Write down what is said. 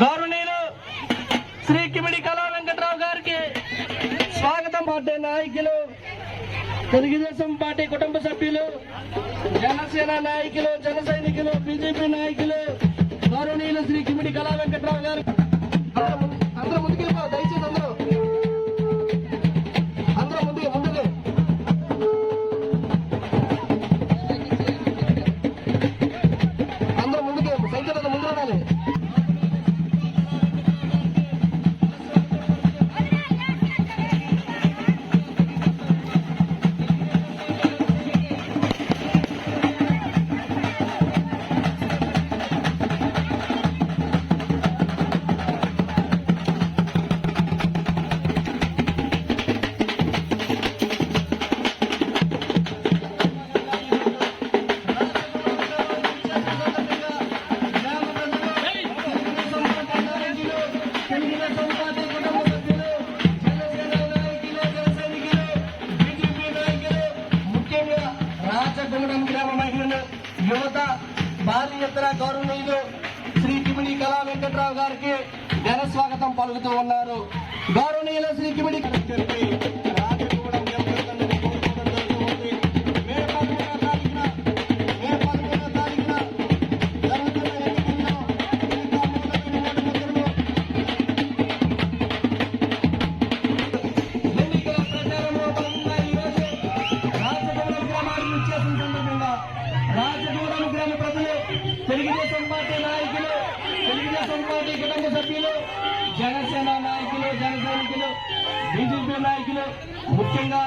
గౌరవనీయులు శ్రీ కిమిడి కళా వెంకట్రావు గారికి స్వాగతం పార్టీ నాయకులు తెలుగుదేశం పార్టీ కుటుంబ సభ్యులు జనసేన నాయకులు జన సైనికులు బీజేపీ నాయకులు గౌరవనీయులు శ్రీ కిమిడి కళా వెంకట్రావు గారు. రాచగుండం గ్రామ మహిళలు యువత భారీ ఎత్తున గౌరవనీయులు శ్రీ కిమిడి కళా వెంకట్రావు గారికి ఘన స్వాగతం పలుకుతూ ఉన్నారు. గౌరవనీయులు శ్రీ కిమిడి రాచగూడెం యువకులందరినీ రాజగూడెం గ్రామ ప్రజలు తెలుగుదేశం పార్టీ నాయకులు తెలుగుదేశం పార్టీ కుటుంబ సభ్యులు జనసేన నాయకులు జన సైనికులు బీజేపీ నాయకులు ముఖ్యంగా